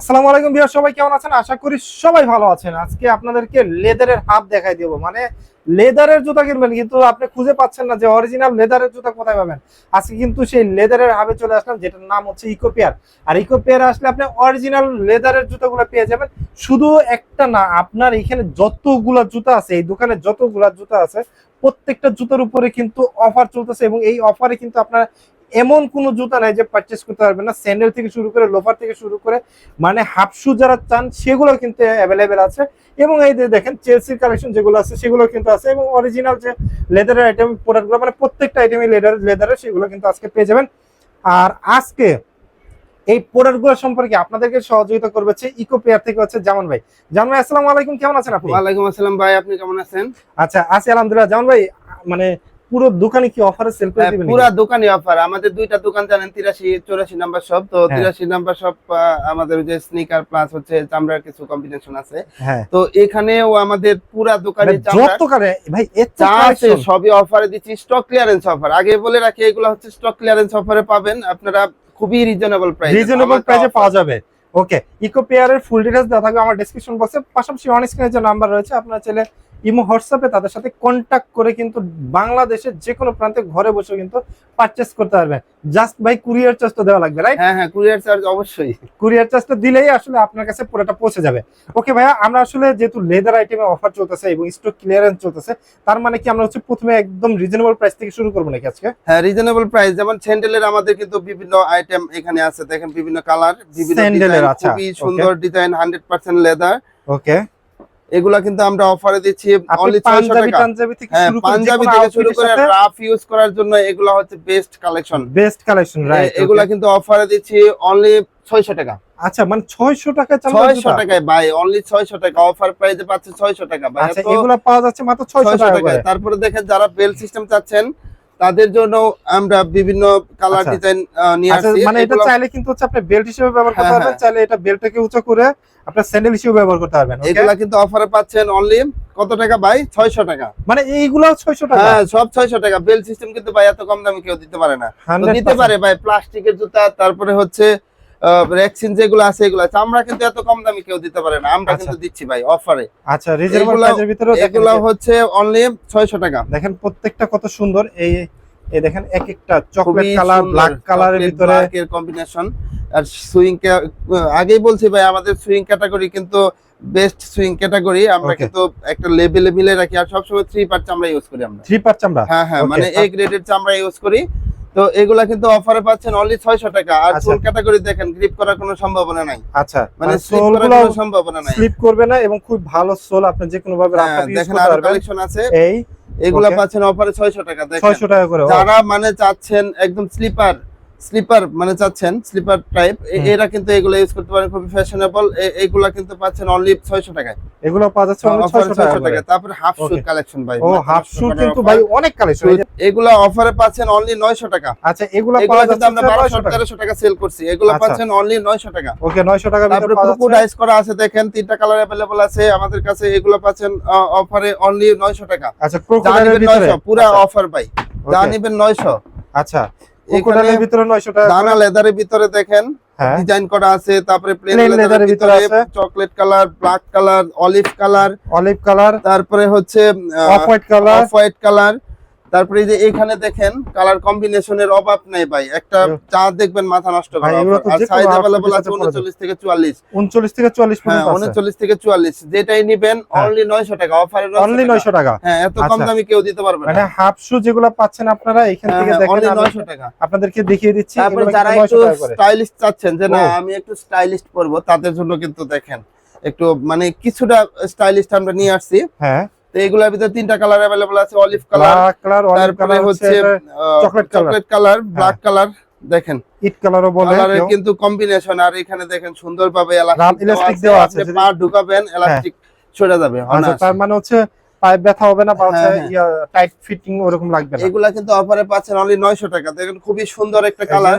আসসালামু আলাইকুম বিহার সবাই কেমন আছেন? আশা করি সবাই ভালো আছেন। আজকে আপনাদেরকে লেদারের হাব দেখাই দেব। মানে লেদারের জুতা কিনবেন, কিন্তু আপনি খুঁজে পাচ্ছেন না যে অরিজিনাল লেদারের জুতা কোথায় পাবেন। আজকে কিন্তু সেই লেদারের হাবে চলে আসলাম, যেটার নাম হচ্ছে ইকোপিয়ার আর ইকোপিয়ার আসলে আপনি অরিজিনাল লেদারের জুতাগুলো পেয়ে যাবেন। শুধু একটা না, আপনার এখানে যতগুলা জুতা আছে, এই দোকানে যতগুলা জুতা আছে, প্রত্যেকটা জুতার উপরে কিন্তু অফার চলতেছে এবং এই অফারে কিন্তু আপনার এমন কোনো জুতা নাই যে পারচেস করতে পারবে না। স্যান্ডেল থেকে শুরু করে লোফার থেকে শুরু করে মানে হাফ শু যারা চান সেগুলো কিন্তু অ্যাভেলেবেল আছে। এবং এই যে দেখেন চেলসির কালেকশন যেগুলো আছে সেগুলো কিন্তু আছে। এবং অরিজিনাল যে লেদারের আইটেম প্রোডাক্টগুলো মানে প্রত্যেকটা আইটেমই লেদার লেদারের সেগুলো কিন্তু আজকে পেয়ে যাবেন। আর আজকে এই প্রোডাক্টগুলো সম্পর্কে আপনাদেরকে সহযোগিতা করবে হচ্ছে ইকো পেয়ার থেকে হচ্ছে জামান ভাই। জামান ভাই আসসালামু আলাইকুম কেমন আছেন আপনি? ওয়ালাইকুম আসসালাম ভাই আপনি কেমন আছেন? আচ্ছা আছি আলহামদুলিল্লাহ। জামান ভাই মানে পুরো দোকানে কি অফারে সেল করে হ্যাঁ, দিবেন পুরা দোকানে অফার আমাদের দুইটা দোকান জানেন তিরাশি চৌরাশি নাম্বার শপ তো হ্যাঁ। তিরাশি নাম্বার শপ আমাদের যে স্নিকার প্লাস হচ্ছে চামড়ার কিছু কম্বিনেশন আছে। হ্যাঁ। তো এখানেও আমাদের পুরা দোকানে মানে যত কারে ভাই এত আছে সবই অফারে দিচ্ছি। স্টক ক্লিয়ারেন্স অফার আগে বলে রাখি এগুলো হচ্ছে স্টক ক্লিয়ারেন্স অফারে পাবেন। আপনারা খুবই রিজনেবল প্রাইস রিজনেবল প্রাইসে পাওয়া যাবে। ওকে ইকো পেয়ারের ফুল ডিটেলস দেওয়া থাকবে আমার ডেসক্রিপশন বক্সে পাশাপাশি অন স্ক্রিনে যে নাম্বার রয়েছে আপনারা চাইলে ইমো হোয়াটসঅ্যাপে তাদের সাথে কন্ট্যাক্ট করে কিন্তু বাংলাদেশের যে কোনো প্রান্তে ঘরে বসে কিন্তু পারচেস করতে পারবেন। জাস্ট ভাই কুরিয়ার চার্জ তো দেওয়া লাগবে রাইট হ্যাঁ হ্যাঁ কুরিয়ার চার্জ অবশ্যই। কুরিয়ার চার্জটা দিলেই আসলে আপনার কাছে পুরোটা পৌঁছে যাবে। ওকে ভাইয়া আমরা আসলে যেহেতু লেদার আইটেমে অফার চলতেছে এবং স্টক ক্লিয়ারেন্স চলতেছে তার মানে কি আমরা হচ্ছে প্রথমে একদম রিজনেবল প্রাইস থেকে শুরু করব নাকি আজকে? হ্যাঁ রিজনেবল প্রাইস যেমন স্যান্ডেলের আমাদের কিন্তু বিভিন্ন আইটেম এখানে আছে দেখেন বিভিন্ন কালার বিভিন্ন স্যান্ডেলের, ডিজাইন আচ্ছা, খুবই সুন্দর design hundred percent leather okay এগুলা কিন্তু আমরা অফারে দিচ্ছি অনলি পাঞ্জাবি টাকা থেকে হ্যাঁ শুরু করে পাঞ্জাবি থেকে শুরু করে রাফ ইউজ করার জন্য এগুলা হচ্ছে best collection best collection right এগুলা কিন্তু অফারে দিচ্ছি অনলি ছয়শো টাকা। আচ্ছা মানে 600 টাকা টাকায় ভাই অনলি ছয়শো টাকা। অফার প্রাইসে পাচ্ছে ছয়শো টাকা ভাই আচ্ছা পাওয়া যাচ্ছে মাত্র 600 টাকা তারপরে দেখেন যারা বেল সিস্টেম চাচ্ছেন তাদের জন্য আমরা বিভিন্ন কালার আচ্ছা। ডিজাইন নিয়ে আচ্ছা আসছি। মানে এটা চাইলে কিন্তু হচ্ছে আপনি বেল্ট হিসেবে ব্যবহার করতে হ্যাঁ, পারবেন। হ্যাঁ। চাইলে এটা বেল্টটাকে উঁচু করে আপনার স্যান্ডেল হিসেবে ব্যবহার করতে পারবেন? এগুলা কিন্তু অফারে পাচ্ছেন অনলি কত টাকা ভাই? ছয়শো টাকা। মানে এইগুলো 600 টাকা? হ্যাঁ সব ছয়শো টাকা। বেল সিস্টেম কিন্তু ভাই এত কম দামে কেউ দিতে পারে না। তো দিতে পারে ভাই প্লাস্টিকের জুতা তারপরে হচ্ছে রেক্সিন যেগুলো আছে এগুলো আছে। আমরা কিন্তু এত কম দামে কেউ দিতে পারে না। আমরা আচ্ছা। কিন্তু দিচ্ছি ভাই অফারে আচ্ছা রিজনেবল প্রাইসের ভিতরে এগুলো হচ্ছে অনলি ছয়শো টাকা। দেখেন প্রত্যেকটা কত সুন্দর। এই এই দেখেন এক একটা চকলেট কালার ব্ল্যাক কালারের ভিতরে কম্বিনেশন আর সুইং আগেই বলছি ভাই আমাদের সুইং ক্যাটাগরি কিন্তু বেস্ট সুইং ক্যাটাগরি আমরা কিন্তু একটা লেভেলে মিলে রাখি আর সবসময় থ্রি পার্ট চামড়া ইউজ করি আমরা। থ্রি পার্ট চামড়া হ্যাঁ হ্যাঁ মানে এ গ্রেডের চামড়া ইউজ করি। তো এগুলা কিন্তু অফারে পাচ্ছেন অনলি ছয়শো টাকা। আর আচ্ছা। ফুল ক্যাটাগরি দেখেন গ্রিপ করার কোনো সম্ভাবনা নাই। আচ্ছা মানে স্লিপ করার সম্ভাবনা নাই। স্লিপ করবে না এবং খুব ভালো সোল আপনি যে কোনো ভাবে হ্যাঁ, রাফাত দেখেন আরও কালেকশন আছে। এই এগুলা পাচ্ছেন অফারে ছয়শো টাকা দেখেন। 600 টাকা করে যারা মানে চাচ্ছেন একদম স্লিপার স্লিপার মানে চাচ্ছেন স্লিপার টাইপ এরা কিন্তু এগুলো ইউজ করতে পারেন খুবই ফ্যাশনেবল এইগুলা কিন্তু পাচ্ছেন অনলি ছয়শো টাকায়। এগুলো পাওয়া যাচ্ছে অফারে 600 টাকা তারপরে হাফ শু কালেকশন ভাই। ও হাফ শু কিন্তু ভাই অনেক কালেকশন এগুলা অফারে পাচ্ছেন অনলি নয়শো টাকা। আচ্ছা এগুলো পাওয়া যাচ্ছে আমরা 900 বারোশো টাকা। সেল করছি। এগুলো আচ্ছা। পাচ্ছেন অনলি নয়শো টাকা। ওকে 900 টাকা ভিতরে পাওয়া পুরো যাচ্ছে। ডাইস করা আছে দেখেন তিনটা কালার অ্যাভেলেবল আছে। আমাদের কাছে এগুলো পাচ্ছেন অফারে অনলি নয়শো টাকা। আচ্ছা ক্রোকোডাইলের ভিতরে? পুরা আচ্ছা, অফার ভাই। যা okay, নিবেন নয়শো। আচ্ছা। ক্রোকোডাইলের ভিতরে 900 টাকা দানা। লেদারের ভিতরে দেখেন হ্যাঁ ডিজাইন করা আছে তারপরে প্লেন লেদারের ভিতরে ভিতরে আছে। Chocolate colour black colour olive colour olive colour তারপরে হচ্ছে off white colour off white colour তারপরে এই যে এখানে দেখেন কালার কম্বিনেশনের অভাব নেই ভাই একটা হুম। চা দেখবেন মাথা নষ্ট ভাই, করা এগুলো তো আর যে কোনো সাইজ outfit अवेलेबल এর আছে সাথে পরা যায়। 39 থেকে 44 39 থেকে 44 হ্যাঁ পর্যন্ত আছে 39 থেকে 44 যেটাই নিবেন হ্যাঁ। অনলি 900 টাকা অফারে অনলি 900 টাকা হ্যাঁ এত কম আচ্ছা। দামে কেউ দিতে পারবে না মানে হাফ শু যেগুলো পাচ্ছেন আপনারা এখান থেকে দেখেন অনলি আমি 900 টাকা আপনাদেরকে দেখিয়ে দিচ্ছি তারপরে এগুলো যারা কিন্তু একটু 900 টাকা করে স্টাইলিশ চাচ্ছেন যে না ও। আমি একটু স্টাইলিশ পরবো তাদের জন্য কিন্তু দেখেন একটু মানে কিছুটা স্টাইলিশ আমরা নিয়ে আসছি হ্যাঁ তো এগুলোর ভিতরে তিনটা কালার अवेलेबल আছে অলিভ কালার তারপরে হচ্ছে chocolate colour chocolate colour black colour দেখেন ইট কালারও বলে কালারের। কিন্তু কম্বিনেশন আর এখানে দেখেন সুন্দরভাবে ইলাস্টিক দেওয়া আছে, পা ঢুকাবেন এলাস্টিক সরে যাবে আচ্ছা। তার মানে হচ্ছে পায়ে ব্যথা হবে না বা হচ্ছে হ্যাঁ, হ্যাঁ। টাইট ফিটিং ওরকম লাগবে না এগুলা কিন্তু অফারে পাচ্ছেন অনলি 900 টাকা দেখেন খুবই সুন্দর একটা কালার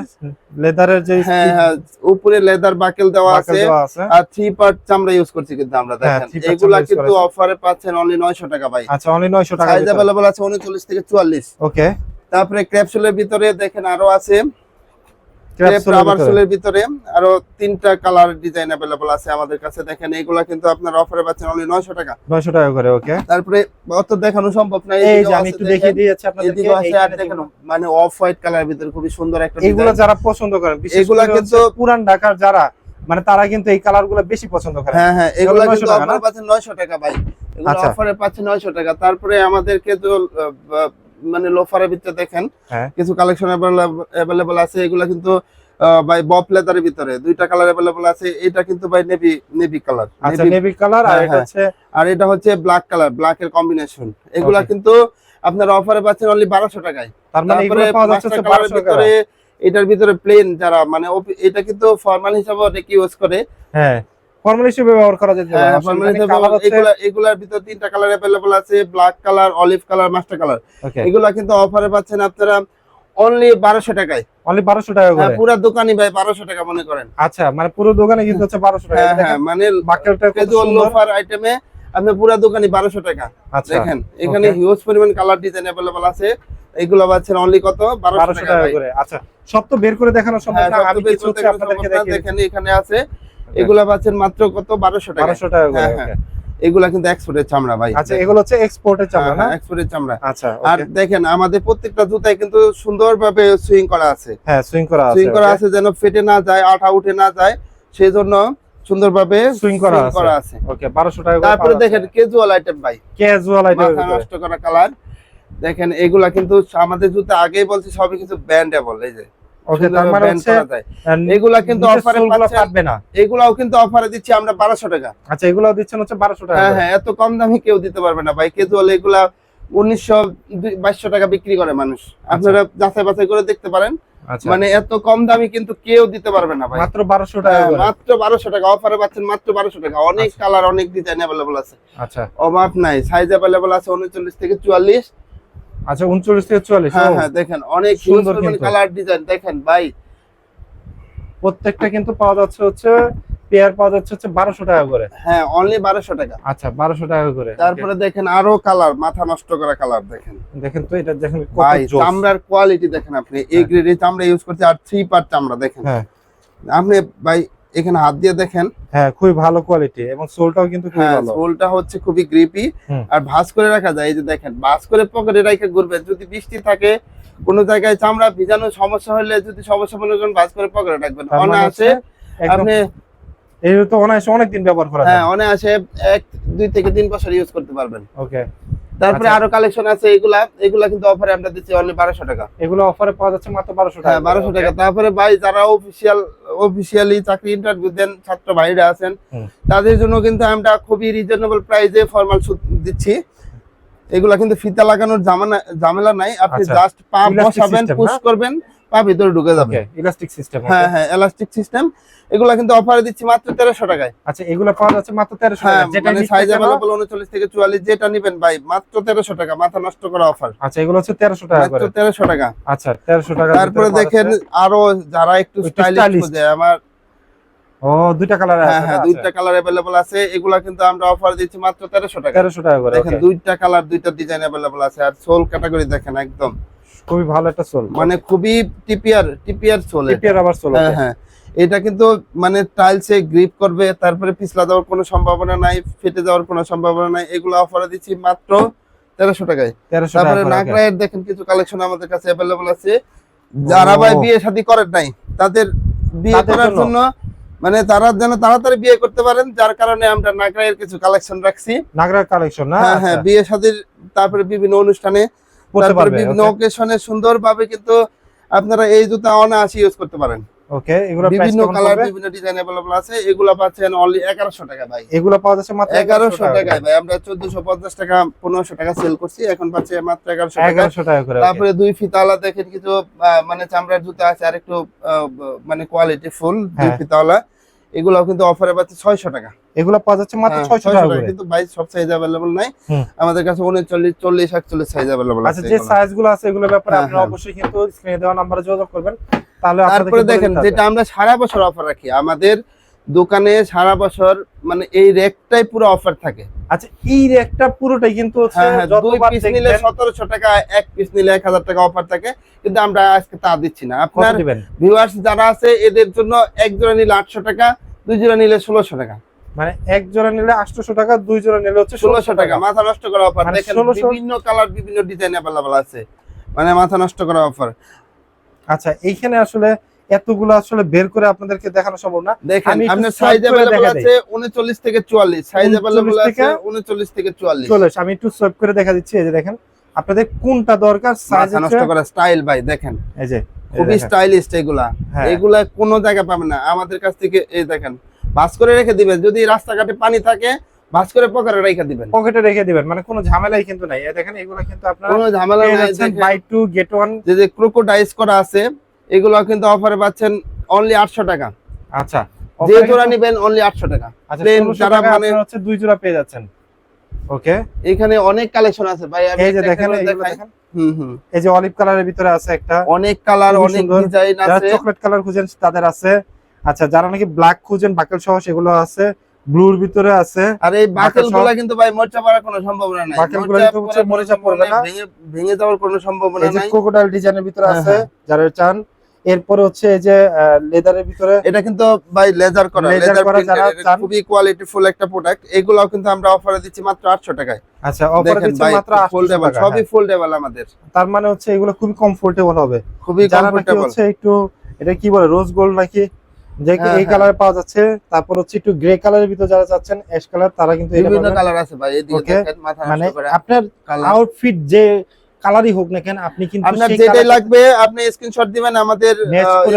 লেদারের যে হ্যাঁ হ্যাঁ উপরে লেদার বাকেল দেওয়া বাকেল আছে দেওয়া আছে আর থ্রি পার্ট চামড়া ইউজ করছি কিন্তু আমরা হ্যাঁ, দেখেন three part এগুলা চামড়া use কিন্তু করা অফারে পাচ্ছেন অনলি 900 টাকা ভাই আচ্ছা অনলি 900 টাকা সাইজ अवेलेबल আছে 39 থেকে 44 ওকে তারপরে ক্যাপসুলের ভিতরে দেখেন আরো আছে Crepes সোলের রাবার ভিতরে। সোলের ভিতরে আরো তিনটা কালার ডিজাইন अवेलेबल আছে আমাদের কাছে দেখেন এগুলা কিন্তু আপনার অফারে পাচ্ছেন অনলি 900 টাকা নয়শো টাকা করে ওকে তারপরে অত দেখানো সম্ভব না এই এদিকেও যে আমি আছে একটু দেখেন। দেখিয়ে দিয়েছি আপনাদেরকে এদিকেও আছে আর এইখানে দেখেন যেগুলো- মানে অফ হোয়াইট কালারের ভিতরে খুবই সুন্দর একটা এইগুলো ডিজাইন যারা পছন্দ করেন বিশেষ এগুলা করে কিন্তু- হচ্ছে পুরান ঢাকার যারা মানে তারা কিন্তু এই কালার গুলো বেশি পছন্দ করে হ্যাঁ হ্যাঁ এগুলা এগুলো কিন্তু 900 টাকা না? অফারে পাচ্ছেন 900 টাকা ভাই এগুলো আচ্ছা। অফারে পাচ্ছেন 900 টাকা তারপরে আমাদেরকে তো আহ, বা- মানে লোফারের ভিতরে দেখেন হ্যাঁ। কিছু কালেকশন अवेलेबल আছে এগুলা কিন্তু আহ, ভাই বব লেদারের ভিতরে দুইটা কালার अवेलेबल আছে এটা কিন্তু ভাই নেভি নেভি কালার আচ্ছা নেভি কালার আর হ্যাঁ, এটা হ্যাঁ। হচ্ছে আর এটা হচ্ছে ব্ল্যাক কালার ব্ল্যাক এর কম্বিনেশন এগুলা Okay. কিন্তু আপনার অফারে পাচ্ছেন অনলি 1200 টাকায় তার মানে তারপরে এগুলো পাওয়া যাচ্ছে মাস্টার হচ্ছে কালারের 1200 টাকা ভিতরে এটার ভিতরে প্লেন যারা মানে ওপি- এটা কিন্তু ফর্মাল হিসাবে অনেক ইউজ করে হ্যাঁ ফর্মাল হিসেবে ব্যবহার করা যেতে পারে হ্যাঁ আসলে ফর্মাল এখানে হিসাবে colour হচ্ছে- এগুলা এগুলার ভিতরে তিনটা কালার अवेलेबल আছে black colour olive colour mustard colour Okay, এগুলা কিন্তু অফারে পাচ্ছেন আপনারা অনলি 1200 টাকায় only 1200 টাকা হ্যাঁ করে পুরো দোকানই ভাই 1200 টাকা মনে করেন আচ্ছা মানে পুরো দোকানে কিন্তু হচ্ছে 1200 টাকা হ্যাঁ দেখেন হ্যাঁ মানে বাকেলটা কত ক্যাজুয়াল সুন্দর লোফার আইটেমে আপনি পুরো দোকানই 1200 টাকা আচ্ছা দেখেন এখানে Okay. হিউজ পরিমাণ কালার ডিজাইন अवेलेबल আছে এগুলো পাচ্ছেন অনলি কত 1200 1200 টাকা টাকা ভাই করে আচ্ছা সব তো বের করে দেখানো সম্ভব হ্যাঁ না সব আমি তো বের কিছু করতে হচ্ছে গেলে আপনাদেরকে সম্ভব না। দেখিয়ে দেখেন এখানে আছে এগুলা পাচ্ছেন মাত্র কত? বারোশো টাকা। 1200 টাকা করে হ্যাঁ, হ্যাঁ। এগুলা কিন্তু এক্সপোর্টের চামড়া ভাই। আচ্ছা এগুলো হচ্ছে এক্সপোর্টের চামড়া না? এক্সপোর্টের চামড়া। আচ্ছা আর দেখেন আমাদের প্রত্যেকটা জুতায় কিন্তু সুন্দরভাবে সুইং করা আছে। হ্যাঁ সুইং করা আছে সুইং করা আছে যেন ফেটে না যায় আঠা উঠে না যায় সেই জন্য সুন্দরভাবে Swing করা আছে। করা আছে। ওকে 1200 টাকা তারপরে দেখেন ক্যাজুয়াল আইটেম ভাই। ক্যাজুয়াল আইটেম নষ্ট করা কালার দেখেন এগুলা কিন্তু আমাদের জুতা আগেই বলছি সবই কিন্তু ব্যান্ডেবল এই যে। ওকে তার মানে হচ্ছে এগুলা কিন্তু অফারে পাচ্ছেন না। এগুলাও কিন্তু অফারে দিচ্ছি আমরা 1200 টাকা। আচ্ছা এগুলো দিচ্ছেন হচ্ছে 1200 টাকা হ্যাঁ হ্যাঁ এত কম দামে কেউ দিতে পারবে না ভাই। কেজুয়াল এগুলা উনিশশো বাইশশো টাকা বিক্রি করে মানুষ। আপনারা যাচাই বাছাই করে দেখতে পারেন। আচ্ছা। মানে এত কম দামে কিন্তু কেউ দিতে পারবে না ভাই। মাত্র 1200 টাকা হ্যাঁ, মাত্র বারোশো টাকা। অফারে পাচ্ছেন মাত্র বারোশো টাকা। অনেক কালার অনেক ডিজাইন অ্যাভেলেবল আছে। আচ্ছা। অভাব নাই। সাইজ অ্যাভেলেবল আছে উনচল্লিশ থেকে চুয়াল্লিশ। আচ্ছা 39 থেকে 44 হ্যাঁ হ্যাঁ দেখেন অনেক সুন্দর সুন্দর কালার ডিজাইন দেখেন ভাই। প্রত্যেকটা কিন্তু পাওয়া যাচ্ছে হচ্ছে পেয়ার পাওয়া যাচ্ছে হচ্ছে 1200 টাকা করে। হ্যাঁ অনলি বারোশো টাকা। আচ্ছা 1200 টাকা করে। তারপরে দেখেন আরও কালার মাথা নষ্ট করা কালার দেখেন। দেখেন তো এটা দেখেন কত ভাই জোস। চামড়ার কোয়ালিটি দেখেন আপনি। এই হ্যাঁ। গ্রেডের চামড়া ইউজ করছে আর থ্রি পার্ট চামড়া দেখেন। হ্যাঁ। আপনি ভাই এখানে হাত দিয়ে দেখেন। হ্যাঁ খুবই ভালো কোয়ালিটি এবং সোলটাও কিন্তু খুবই হ্যাঁ ভালো। সোলটা হচ্ছে খুবই গ্রিপি। আর ভাঁজ করে রাখা যায় এই যে দেখেন ভাঁজ করে পকেটে রেখে ঘুরবেন। যদি বৃষ্টি থাকে কোনো জায়গায় চামড়া ভিজানোর সমস্যা হলে যদি সমস্যা মনে করেন ভাঁজ করে পকেটে রাখবেন। মানে অনায়াসে আপনি এই তো অনায়াসে অনেকদিন ব্যবহার করা হ্যাঁ যায়। অনায়াসে এক দুই থেকে তিন বছর ইউজ করতে পারবেন। ওকে তারপরে আচ্ছা। আরও কালেকশন আছে এগুলা এগুলা কিন্তু অফারে আমরা দিচ্ছি অনলি বারোশো টাকা। এগুলো অফারে পাওয়া যাচ্ছে মাত্র বারোশো টাকা। হ্যাঁ বারোশো টাকা। তারপরে ভাই যারা অফিসিয়াল অফিসিয়ালি চাকরি ইন্টারভিউ দেন ছাত্র ভাইরা আছেন তাদের জন্য কিন্তু আমরা খুবই রিজনেবল প্রাইসে ফর্মাল সুদ দিচ্ছি। এগুলা কিন্তু ফিতা লাগানোর ঝামেলা নাই। আপনি আচ্ছা। জাস্ট পা বসাবেন পুশ করবেন পা ভিতরে ঢুকে যাবে ওকে ইলাস্টিক সিস্টেম হ্যাঁ হ্যাঁ এলাস্টিক সিস্টেম এগুলা কিন্তু অফারে দিচ্ছি মাত্র তেরোশো টাকায় আচ্ছা এগুলো পাওয়া যাচ্ছে মাত্র 1300 হ্যাঁ টাকা যেটা মানে নিতে সাইজ চান, অ্যাভেলেবল উনচল্লিশ থেকে চুয়াল্লিশ যেটা নিবেন ভাই মাত্র তেরোশো টাকা মাথা নষ্ট করা অফার আচ্ছা এগুলো হচ্ছে 1300 টাকা মাত্র করে তেরোশো টাকা আচ্ছা 1300 টাকা তারপরে দেখেন আরো যারা একটু একটু স্টাইলিশ stylish। খুঁজে আমার ও দুইটা কালার হ্যাঁ আছে হ্যাঁ না? দুইটা কালার अवेलेबल আছে এগুলা কিন্তু আমরা অফার দিচ্ছি মাত্র 1300 টাকা 1300 টাকা করে দেখেন okay। দুইটা কালার দুইটা ডিজাইন अवेलेबल আছে আর সোল ক্যাটাগরি দেখেন একদম খুবই ভালো একটা সোল। মানে খুবই টিপিয়ার টিপিয়ার সোল টিপিয়ার আবার সোল হ্যাঁ হ্যাঁ। এটা কিন্তু মানে টাইলসে গ্রিপ করবে তারপরে পিছলা দেওয়ার কোনো সম্ভাবনা নাই ফেটে যাওয়ার কোনো সম্ভাবনা নাই। এগুলো অফারে দিচ্ছি মাত্র তেরোশো টাকায়। তারপরে নাগরায়ের দেখেন কিছু কালেকশন আমাদের কাছে অ্যাভেলেবল আছে। যারা ভাই বিয়ে শাদী করেন নাই তাদের বিয়ে করার জন্য? মানে তারা যেন তাড়াতাড়ি বিয়ে করতে পারেন যার কারণে আমরা নাগরায়ের কিছু কালেকশন রাখছি। নাগরার কালেকশন না? হ্যাঁ হ্যাঁ আচ্ছা। বিয়ে শাদীর তারপরে বিভিন্ন অনুষ্ঠানে পড়তে তারপরে পারবে বিভিন্ন ওকেশনে সুন্দরভাবে কিন্তু আপনারা এই জুতা অনায়াসে ইউজ করতে পারেন ওকে এগুলো প্রাইস বিভিন্ন কেমন কালার পড়বে বিভিন্ন ডিজাইন अवेलेबल আছে এগুলা পাচ্ছেন অনলি 1100 টাকা ভাই এগুলো পাওয়া যাচ্ছে মাত্র 1100 টাকায় ভাই আমরা 1450 টাকা 1500 টাকা সেল করছি এখন পাচ্ছি মাত্র 1100 টাকা 1100 টাকা করে okay। তারপরে দুই ফিতাওয়ালা দেখেন কিছু আহ, মানে চামড়ার জুতা আছে আর একটু আহ, ব- মানে কোয়ালিটি ফুল দুই হ্যাঁ। ফিতাওয়ালা এগুলাও কিন্তু অফারে পাচ্ছে 600 টাকা এগুলো পাওয়া যাচ্ছে মাত্র হ্যাঁ, 600 টাকা করে কিন্তু ভাই সব সাইজ अवेलेबल নাই হুম। আমাদের কাছে 39 40 41 সাইজ अवेलेबल আচ্ছা আছে যে এগুলো। সাইজ গুলো আছে এগুলোর ব্যাপারে হ্যাঁ, আপনারা হ্যাঁ। অবশ্যই কিন্তু স্ক্রিনে দেওয়া নম্বরে যোগাযোগ করবেন তাহলে তারপরে আপনাদেরকে বলে দেখেন দিতে হবে। যেটা আমরা সারা বছর অফার রাখি আমাদের দোকানে সারা বছর মানে এই রেকটাই পুরো অফার থাকে আচ্ছা এই একটা পুরোটাই কিন্তু হচ্ছে হ্যাঁ হ্যাঁ দুই যতবার পিস নিলে দেখবেন সতেরোশো টাকা এক পিস নিলে এক হাজার টাকা অফার থাকে কিন্তু আমরা আজকে তা দিচ্ছি না কত আপনার দিবেন ভিউয়ার্স যারা আছে এদের জন্য এক জোড়া নিলে আটশো টাকা দুই জোড়া নিলে ষোলোশো টাকা মানে এক জোড়া নিলে আটশোশো টাকা দুই জোড়া নিলে হচ্ছে ষোলোশো টাকা। মাথা নষ্ট করা অফার মানে দেখেন বিভিন্ন কালার বিভিন্ন ডিজাইন অ্যাভেলেবল আছে। মানে মাথা নষ্ট করা অফার আচ্ছা এইখানে আসলে এতগুলো আসলে বের করে আপনাদেরকে দেখানো সম্ভব না। দেখেন আপনার সাইজ অ্যাভেলেবল আছে উনচল্লিশ থেকে চুয়াল্লিশ। সাইজ 39 অ্যাভেলেবল আছে থেকে উনচল্লিশ থেকে চুয়াল্লিশ। চলে এসে আমি একটু সোয়েপ করে দেখা দিচ্ছি এই যে দেখেন। আপনাদের কোনটা দরকার? সাইজ নষ্ট করা স্টাইল ভাই দেখেন। এই যে খুবই। স্টাইলিশ এগুলা। হ্যাঁ। এগুলা কোনো জায়গায় পাবেন না। আমাদের কাছ থেকে এই দেখেন ভাস করে রেখে দিবেন। যদি রাস্তাঘাটে পানি থাকে ভাস করে পকেটে রেখে দিবেন। পকেটে রেখে দিবেন। মানে কোনো ঝামেলাই কিন্তু নাই। এই দেখেন এগুলো কিন্তু আপনারা কোনো ঝামেলা নাই। বাই টু গেট ওয়ান যে যে ক্রোকোডাইস করা আছে এগুলো কিন্তু অফারে পাচ্ছেন অনলি আটশো টাকা। আচ্ছা। যে জোড়া নিবেন অনলি আটশো টাকা। আচ্ছা plain 1600 যারা মানে- হচ্ছে দুই জোড়া পেয়ে যাচ্ছেন। ওকে এখানে অনেক কালেকশন আছে ভাই আমি এই যে দেখেন হুম হুম। এই যে অলিভ কালারের ভিতরে আছে একটা। অনেক কালার অনেক। ডিজাইন আছে। চকলেট কালার খুঁজেন তাদের আছে। আচ্ছা যারা নাকি ব্ল্যাক খুঁজেন বাকেল সহ সেগুলো আছে ব্লুর ভিতরে আছে। আর এই বাকেল বাকেল কিন্তু ভাই মরচা পড়ার কোনো সম্ভাবনা নাই। বাকেলগুলা কিন্তু হচ্ছে মরিচা পড়বে না। ভেঙে ভেঙে যাওয়ার কোনো সম্ভাবনা নাই এই যে ক্রোকোডাইল ডিজাইনের ভিতরে হ্যাঁ, আছে যারা চান এরপরে হচ্ছে এই যে লেদারের ভিতরে এটা কিন্তু ভাই লেজার করা লেজার করা যারা চান। খুবই কোয়ালিটিফুল একটা প্রোডাক্ট এগুলাও কিন্তু আমরা অফারে দিচ্ছি মাত্র 800 টাকায়। আচ্ছা অফার দিচ্ছে মাত্র 800 ফোল্ডেবল টাকা সবই হ্যাঁ। ফোল্ডেবল আমাদের। তার মানে হচ্ছে এগুলো খুবই কমফোর্টেবল হবে। খুবই কমফোর্টেবল হচ্ছে একটু এটা কি বলে রোজ গোল্ড নাকি? যে হ্যাঁ, এই হ্যাঁ। কালারে পাওয়া যাচ্ছে তারপর হচ্ছে একটু গ্রে কালারের ভিতরে যারা চাচ্ছেন অ্যাশ কালার তারা কিন্তু বিভিন্ন কালার আছে ভাই এদিকে মাথা মানে আপনার আউটফিট যে কালারই হোক না কেন আপনি কিন্তু আপনার যেটাই লাগবে আপনি স্ক্রিনশট দিবেন আমাদের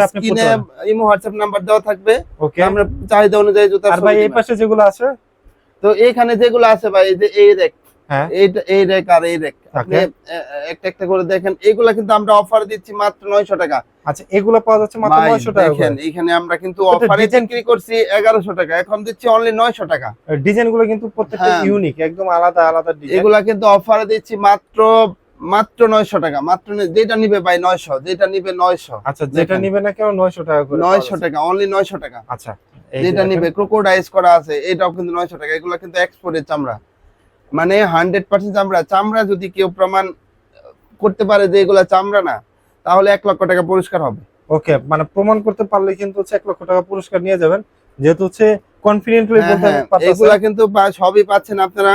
স্ক্রিনে ইমো হোয়াটসঅ্যাপ নাম্বার দেওয়া থাকবে। ওকে আমরা চাহিদা অনুযায়ী জুতা আর ভাই এই পাশে যেগুলো আছে? তো এইখানে যেগুলো আছে ভাই এই যে এই রেক হ্যাঁ। এই রেক আর এই রেক একটা একটা করে দেখেন এগুলা কিন্তু আমরা অফার দিচ্ছি মাত্র 900 টাকা। আচ্ছা এগুলো পাওয়া যাচ্ছে মাত্র 900 টাকা দেখেন এখানে আমরা কিন্তু এটা অফারে বিক্রি করছি 1100 টাকা এখন দিচ্ছি অনলি 900 টাকা। কিন্তু প্রত্যেকটা হ্যাঁ। ইউনিক একদম আলাদা আলাদা ডিজাইন এগুলা কিন্তু অফারে দিচ্ছি মাত্র মাত্র 900 টাকা মাত্র যেটা নিবে ভাই 900 যেটা নিবে 900 আচ্ছা যেটা নিবে না কেন 900 টাকা করে পাওয়া 900 যাচ্ছে। টাকা অনলি 900 টাকা। আচ্ছা যেটা নিবে ক্রোকোডাইস করা আছে এটাও কিন্তু 900 টাকা এগুলো কিন্তু এক্সপোর্টের চামড়া। মানে 100% চামড়া চামড়া যদি কেউ প্রমাণ করতে পারে যে এগুলা চামড়া না তাহলে 1 লক্ষ টাকা পুরস্কার হবে ওকে মানে প্রমাণ করতে পারলে কিন্তু হচ্ছে এক লক্ষ টাকা পুরস্কার নিয়ে যাবেন যেহেতু হচ্ছে কনফিডেন্টলি হ্যাঁ, বলতে হ্যাঁ, পারতেছেন এগুলা কিন্তু পা- সবই পাচ্ছেন আপনারা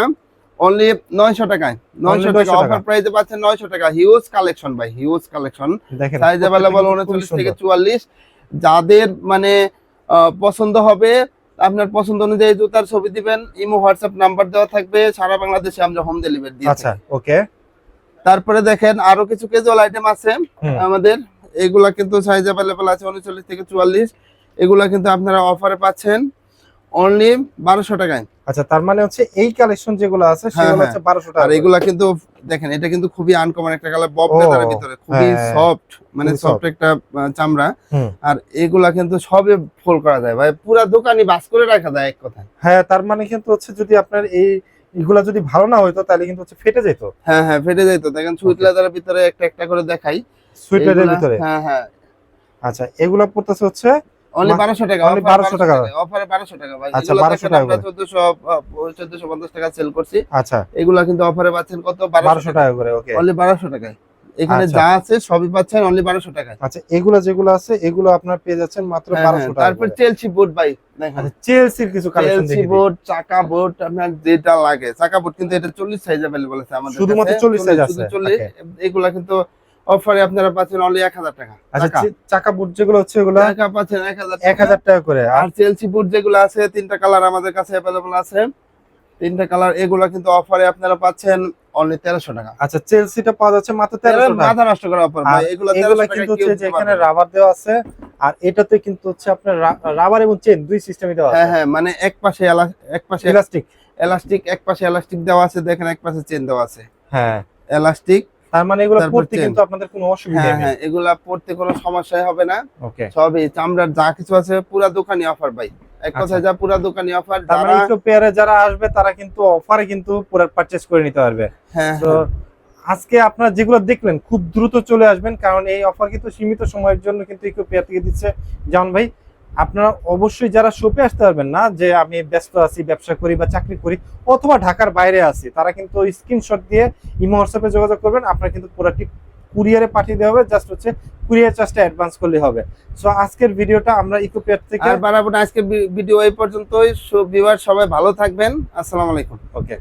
অনলি 900 টাকায় 900 টাকা 900 টাকা। অফার প্রাইসে পাচ্ছেন 900 টাকা হিউজ কালেকশন ভাই হিউজ কালেকশন দেখেন সাইজ अवेलेबल প্রত্যেকটা খুবই 39 থেকে সুন্দর। 44 যাদের মানে আহ, পছন্দ হবে আপনার পছন্দ অনুযায়ী জুতার ছবি দিবেন ইমো হোয়াটসঅ্যাপ নাম্বার দেওয়া থাকবে সারা বাংলাদেশে আমরা হোম ডেলিভারি দিই আচ্ছা ওকে তারপরে দেখেন আরও কিছু ক্যাজুয়াল আইটেম আছে আমাদের। এগুলা কিন্তু সাইজ অ্যাভেলেবল আছে উনচল্লিশ থেকে চুয়াল্লিশ। এগুলা কিন্তু আপনারা অফারে পাচ্ছেন। অনলি বারোশো টাকায়। আচ্ছা তার মানে হচ্ছে এই কালেকশন যেগুলো আছে হ্যাঁ, সেগুলো হ্যাঁ। হচ্ছে 1200 টাকা আর এগুলা কিন্তু দেখেন এটা কিন্তু খুবই আনকমন একটা কালার বব লেদারের ভিতরে। খুবই হ্যাঁ। সফট মানে সফট একটা চামড়া। আর এগুলা কিন্তু সবে ফোল্ড করা যায়। ভাই পুরা দোকানই বাস করে রাখা যায় এক কথায়। হ্যাঁ তার মানে কিন্তু হচ্ছে যদি আপনার এই এগুলা যদি ভালো না হইতো তাহলে কিন্তু হচ্ছে ফেটে যেত হ্যাঁ হ্যাঁ ফেটে যায় তো দেখেন সুইট. লেদারের ভিতরে একটা একটা করে দেখাই। সুইটারের এগুলা- ভিতরে? হ্যাঁ হ্যাঁ। আচ্ছা এগুলা পড়তেছে হচ্ছে অনলি মা- বারোশো টাকা only 1200 টাকা। অফারে বারোশো টাকা ভাই। আচ্ছা, 1200 টাকা আমরা করে। চোদ্দশো চোদ্দশো পঞ্চাশ টাকা সেল করছি। আচ্ছা। এগুলা কিন্তু অফারে পাচ্ছেন কত? 1200 টাকা। টাকা করে ওকে অনলি বারোশো টাকায়। এখানে আচ্ছা। যা আছে সবই পাচ্ছেন অনলি বারোশো টাকায়। আচ্ছা এগুলা যেগুলো আছে এগুলো আপনার পেয়ে যাচ্ছেন মাত্র হ্যাঁ, 1200 হ্যাঁ, টাকা তারপর চেলসি বোর্ড ভাই দেখেন। আচ্ছা চেলসির কিছু collection Chelsea boot chukka boot আপনার যেটা লাগে। চাকা বোর্ড কিন্তু এটা চল্লিশ সাইজ অ্যাভেলেবল আছে আমাদের শুধুমাত্র। 40 শুধু আছে, 40 এগুলা কিন্তু অফারে আপনারা পাচ্ছেন অনলি এক হাজার টাকা। আচ্ছা চাকা। বুট যেগুলো হচ্ছে এগুলো চাকা পাচ্ছেন এক হাজার 1000 টাকা করে। আর চেলসি বুট যেগুলো আছে তিনটা কালার আমাদের কাছে অ্যাভেলেবল আছে। তিনটা কালার এগুলা কিন্তু অফারে আপনারা পাচ্ছেন অনলি তেরোশো টাকা। আচ্ছা চেলসিটা পাওয়া যাচ্ছে মাত্র 1300 টাকা। মাথা নষ্ট করা অফার ভাই। এগুলো এগুলা তেরোশো কিন্তু হচ্ছে যে এখানে রাবার দেওয়া আছে আর এটাতে কিন্তু হচ্ছে আপনার রাবার এবং চেন দুই সিস্টেমই দেওয়া হ্যাঁ আছে। হ্যাঁ মানে এক পাশে এক পাশে ইলাস্টিক এলাস্টিক এক পাশে এলাস্টিক দেওয়া আছে দেখেন এক পাশে চেন দেওয়া আছে। হ্যাঁ। এলাস্টিক তার মানে এগুলো তারপর পড়তে chain। কিন্তু আপনাদের কোনো অসুবিধা হ্যাঁ নেই হ্যাঁ এগুলা পড়তে কোনো সমস্যাই হবে না। ওকে। সবই চামড়ার যা কিছু আছে পুরা দোকানি অফার ভাই। এক আচ্ছা। কথায় যা পুরা দোকানি অফার মানে যারা পেয়ারে আসবে তারা কিন্তু অফারে কিন্তু পুরো পারচেজ করে নিতে পারবে। হ্যাঁ তো আজকে আপনারা যেগুলো দেখলেন খুব দ্রুত চলে আসবেন কারণ এই অফার কিন্তু সীমিত সময়ের জন্য কিন্তু ইকো পেয়ার থেকে দিচ্ছে। জান ভাই আপনারা অবশ্যই যারা শপে আসতে পারবেন না যে আমি ব্যস্ত আছি ব্যবসা করি বা চাকরি করি অথবা ঢাকার বাইরে আছি তারা কিন্তু স্ক্রিনশট দিয়ে ইমো হোয়াটসঅ্যাপে যোগাযোগ করবেন। আপনার কিন্তু পুরোটি কুরিয়ারে পাঠিয়ে দেওয়া হবে জাস্ট হচ্ছে কুরিয়ার চার্জটা অ্যাডভান্স করলে হবে। সো আজকের ভিডিওটা আমরা ইকোপেয়ার থেকে আর বাড়াবো না আজকে ভিডিও এই পর্যন্তই। ভিউয়ার সবাই ভালো থাকবেন। আসসালামু আলাইকুম। ওকে